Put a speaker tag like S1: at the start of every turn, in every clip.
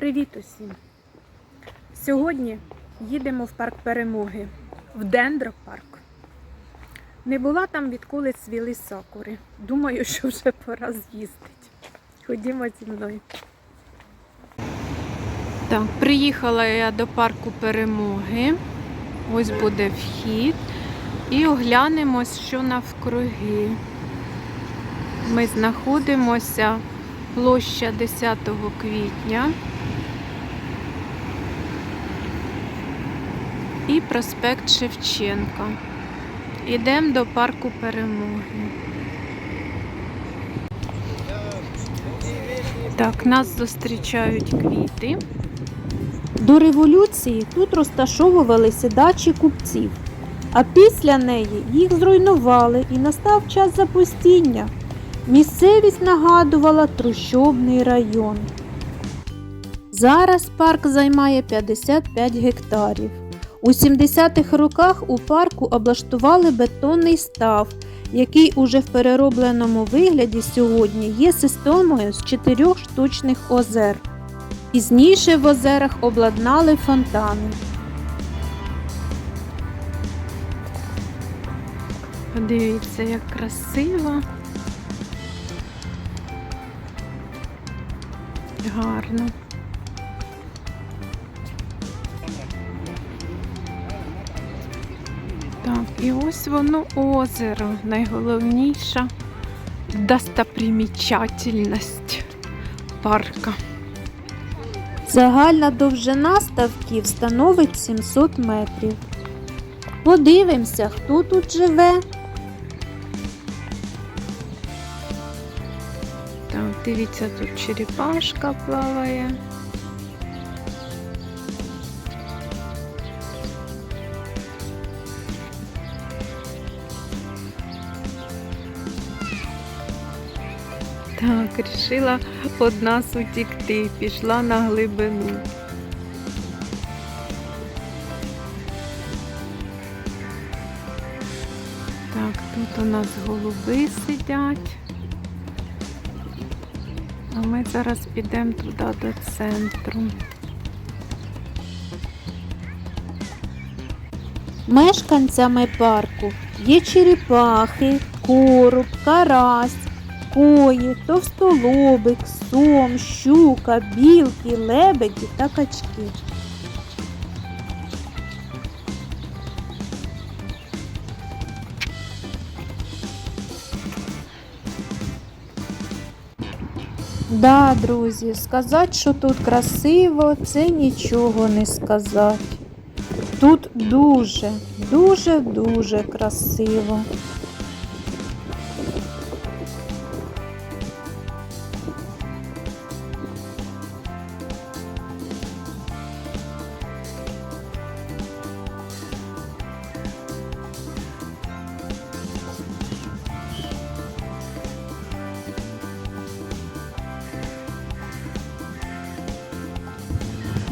S1: Привіт усім! Сьогодні їдемо в парк перемоги, в Дендропарк. Не була там відколи цвіли сакури. Думаю, що вже пора з'їздити. Ходімо зі мною. Так, приїхала я до парку перемоги. Ось буде вхід. І оглянемось, що навкруги. Ми знаходимося площа 10 квітня і проспект Шевченка. Ідемо до парку перемоги. Так, нас зустрічають квіти.
S2: До революції тут розташовувалися дачі купців, а після неї їх зруйнували і настав час запустіння. Місцевість нагадувала трущобний район. Зараз парк займає 55 гектарів. У 70-х роках у парку облаштували бетонний став, який уже в переробленому вигляді сьогодні є системою з чотирьох штучних озер. Пізніше в озерах обладнали фонтани.
S1: Подивіться, як красиво. Гарно. Так, і ось воно озеро, найголовніша достопримічательність парка.
S2: Загальна довжина ставків становить 700 метрів. Подивимося, хто тут живе.
S1: Дивіться, тут черепашка плаває. Так, рішила од нас утікти, пішла на глибину. Так, тут у нас голуби сидять. А ми зараз підемо туди до центру.
S2: Мешканцями парку є черепахи, короб, карась, кої, товстолобик, сом, щука, білки, лебеді та качки. Да, друзі, сказати, що тут красиво, це нічого не сказати. Тут дуже, дуже, дуже красиво.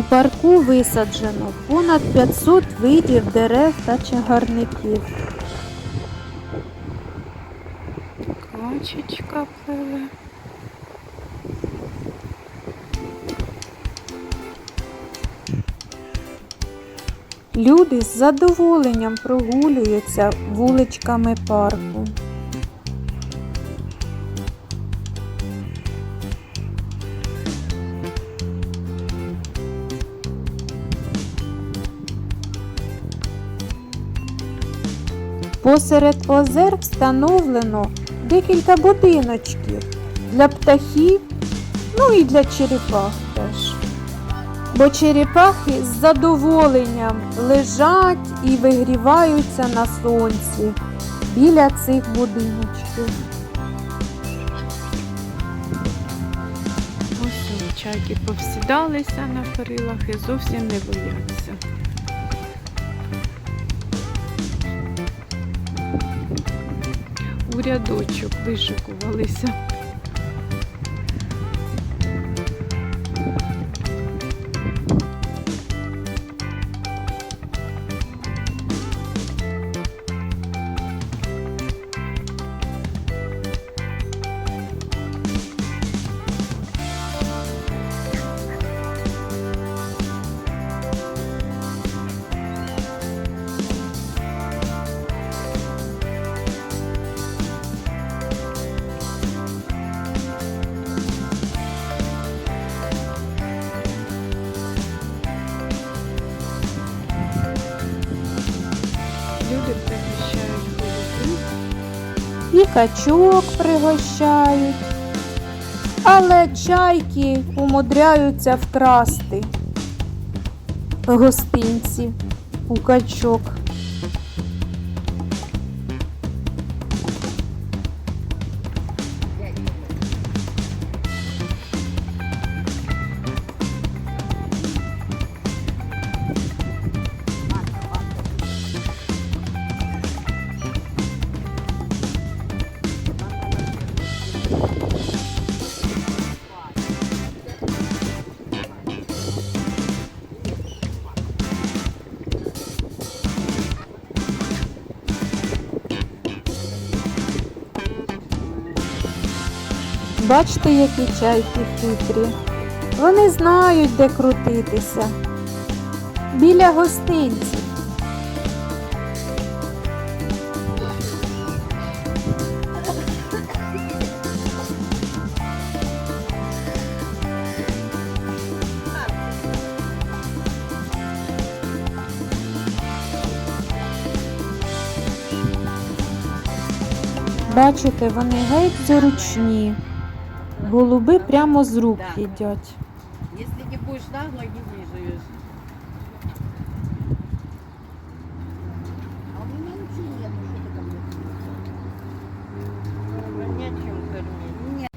S2: У парку висаджено понад 500 видів дерев та чагарників.
S1: Качечка пливе.
S2: Люди з задоволенням прогулюються вуличками парку. Посеред озер встановлено декілька будиночків для птахів, ну і для черепах теж. Бо черепахи з задоволенням лежать і вигріваються на сонці біля цих будиночків.
S1: Ось чайки повсідалися на перилах і зовсім не бояться. У рядочок вишикувалися.
S2: Качок пригощають. Але чайки умудряються вкрасти гостинці у качок. Бачите, які чайки хитрі. Вони знають, де крутитися. Біля гостинців. Бачите, вони геть зручні. Голуби прямо з рук
S3: Да.
S2: їдять.
S3: Если не будешь нагло, не выживешь. А у меня ничего нет, что ты ко мне кормить. Нет.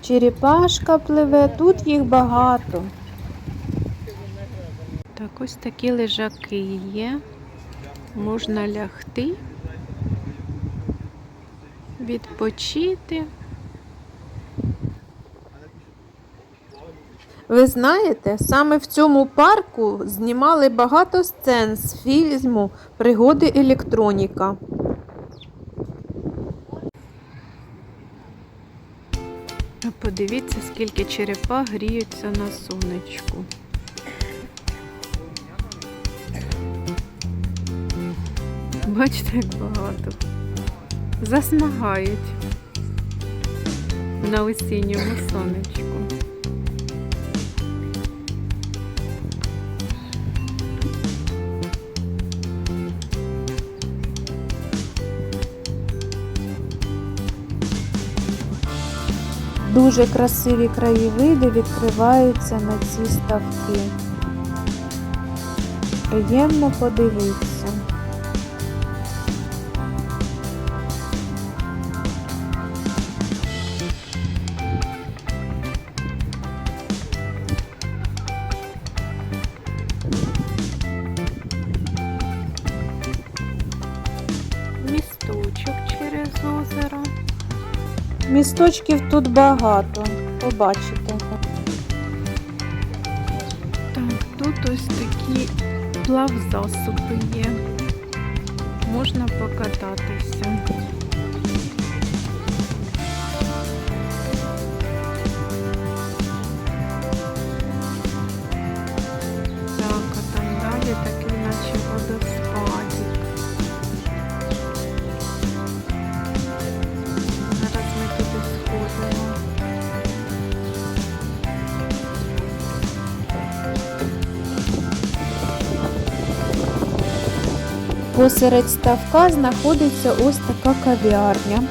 S2: Черепашка пливе, тут їх багато. Так, ось такі лежаки є. Можна лягти, відпочити. Ви знаєте, саме в цьому парку знімали багато сцен з фільму Пригоди електроніка. Подивіться, скільки черепах гріються на сонечку. Бачите, як багато. Засмагають на осінньому сонечку. Дуже красиві краєвиди відкриваються на ці ставки. Приємно подивитися. Місточків тут багато, побачите. Так, тут ось такі плавзасоби є. Можна покататися. Посеред ставка знаходиться ось така кав'ярня.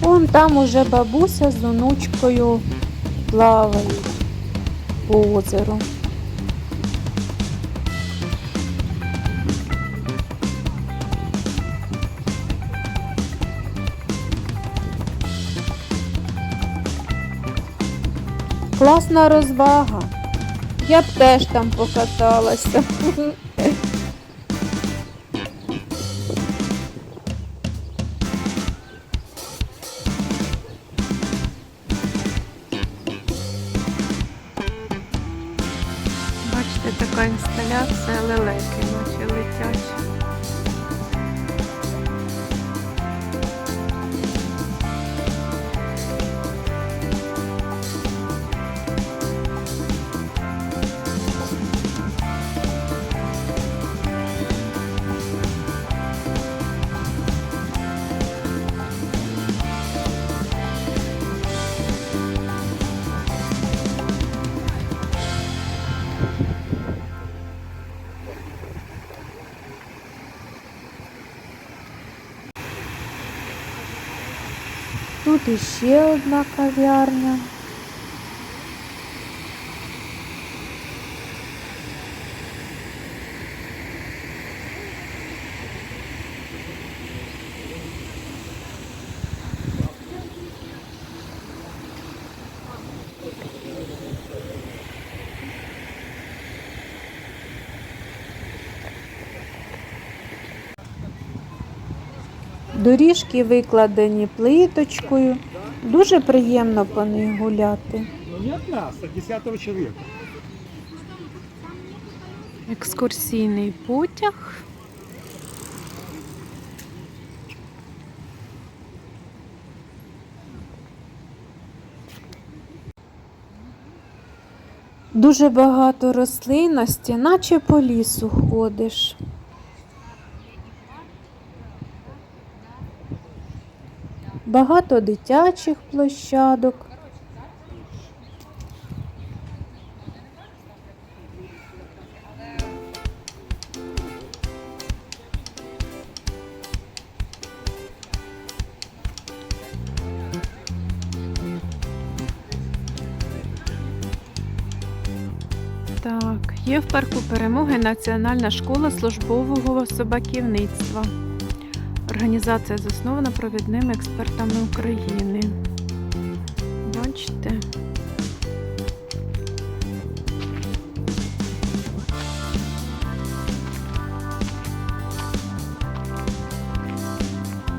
S2: Вон там уже бабуся з онучкою плавають по озеру. Класна розвага. Я б теж там покаталася. Бачите, така інсталяція лелеки Тут іще одна кав'ярня. Доріжки викладені плиточкою. Дуже приємно по них гуляти.
S4: Ну, не нас, от десятого человека.
S1: Екскурсійний потяг.
S2: Дуже багато рослинності, наче по лісу ходиш. Багато дитячих площадок.
S1: Так, є в парку перемоги Національна школа службового собаківництва. Організація заснована провідними експертами України. Бачите?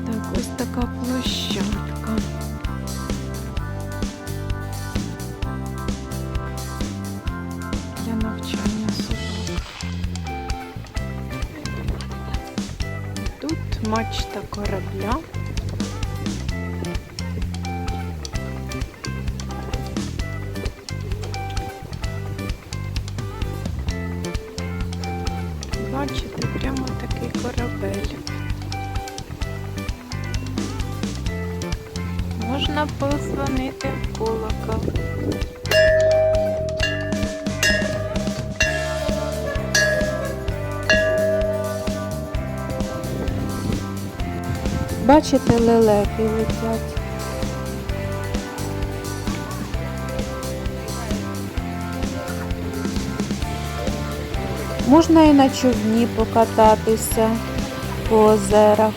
S1: Так, ось така площадка. Мачта корабля. Бачите,
S2: лелеки летять. Можна і на човні покататися по озерах.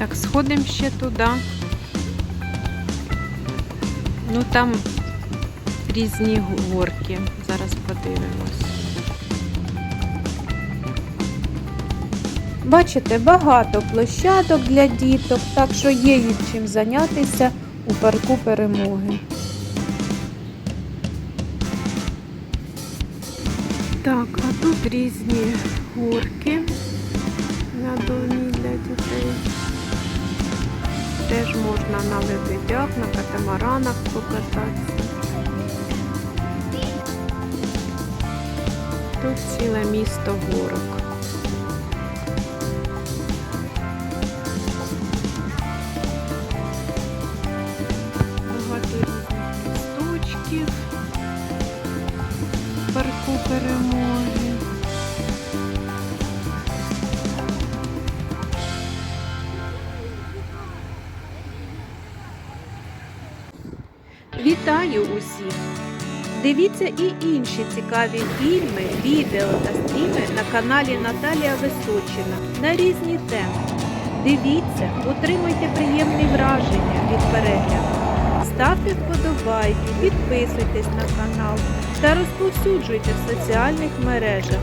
S1: Так, сходимо ще туди. Ну там різні горки. Зараз подивимось.
S2: Бачите, багато площадок для діток, так що є їм чим зайнятися у парку перемоги.
S1: Так, а тут різні горки для дітей. Теж можна на лебедях, на катамаранах покататися. Тут ціле місто горок.
S2: Дивіться і інші цікаві фільми, відео та стріми на каналі Наталія Височина на різні теми. Дивіться, отримуйте приємні враження від перегляду. Ставте вподобайки, підписуйтесь на канал та розповсюджуйте в соціальних мережах.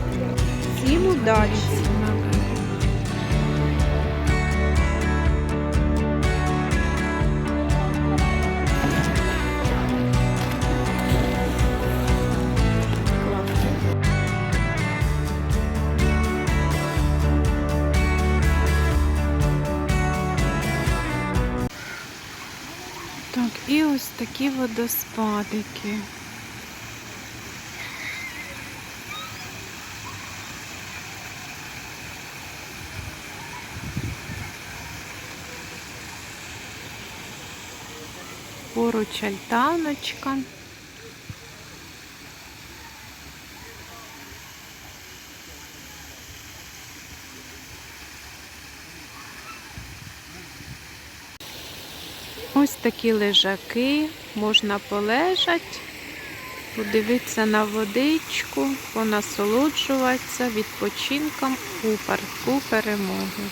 S2: Всім удачі!
S1: які водоспадики.
S2: Поруч альтаночка. Ось такі лежаки, можна полежати, подивитися на водичку, понасолоджуватися відпочинком у парку перемоги.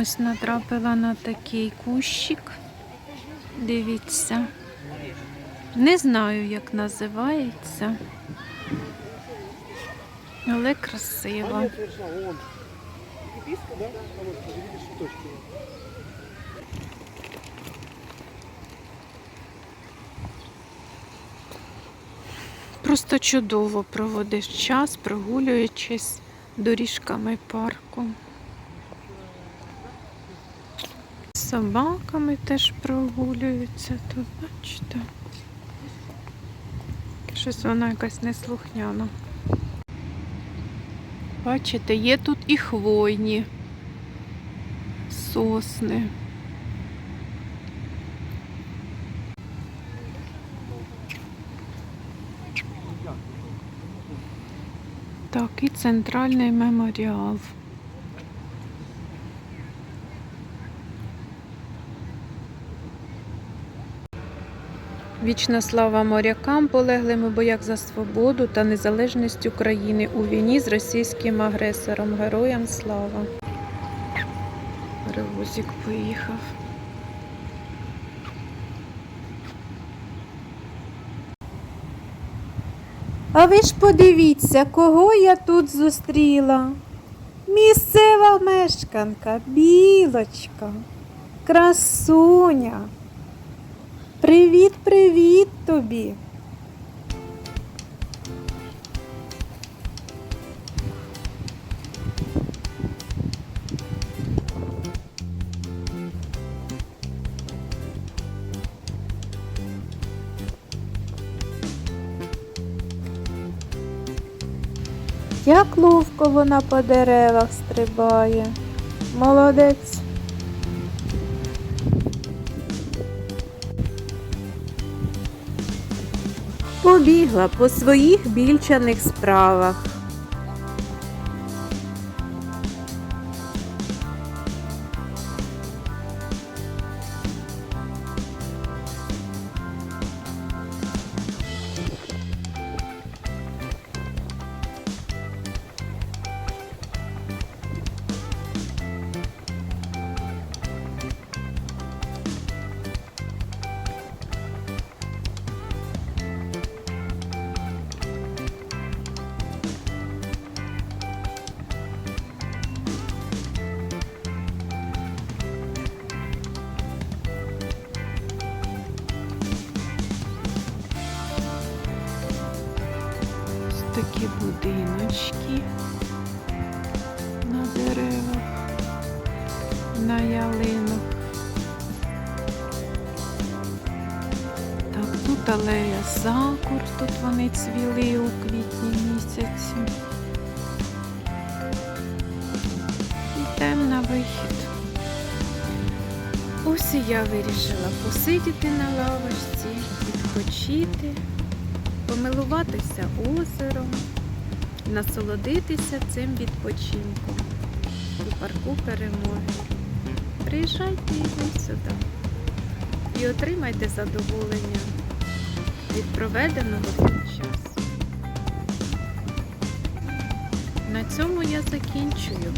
S2: Ось натрапила на такий кущик. Дивіться. Не знаю, як називається, але красиво. Просто чудово проводиш час, прогулюючись доріжками парку. З собаками теж прогулюються тут, бачите. Щось вона якась неслухняна. Бачите, є тут і хвойні сосни. Так, і центральний меморіал. Вічна слава морякам, полеглим у боях за свободу та незалежність України у війні з російським агресором. Героям слава. Перевозик поїхав.
S5: А ви ж подивіться, кого я тут зустріла. Місцева мешканка, білочка, красуня. Привіт, привіт тобі. Як ловко вона по деревах стрибає. Молодець. Побігла по своїх більчаних справах.
S2: Так, тут алея сакур, тут вони цвіли у квітні місяці. Йдемо на вихід. Ось я вирішила посидіти на лавочці, відпочити помилуватися озером, насолодитися цим відпочинком у парку перемоги. Приїжджайте і сюди і отримайте задоволення від проведеного часу. На цьому я закінчую.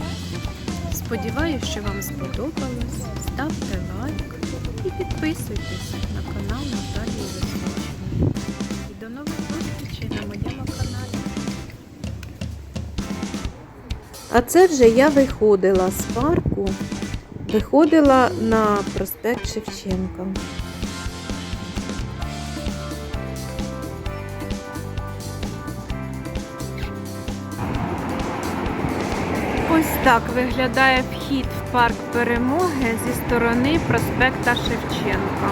S2: Сподіваюсь, що вам сподобалось. Ставте лайк і підписуйтесь на канал Наталії Височної. І до нових зустрічей на моєму каналі.
S5: А це вже я виходила з парку, виходила на проспект Шевченка.
S2: Так виглядає вхід в парк перемоги зі сторони проспекта Шевченка.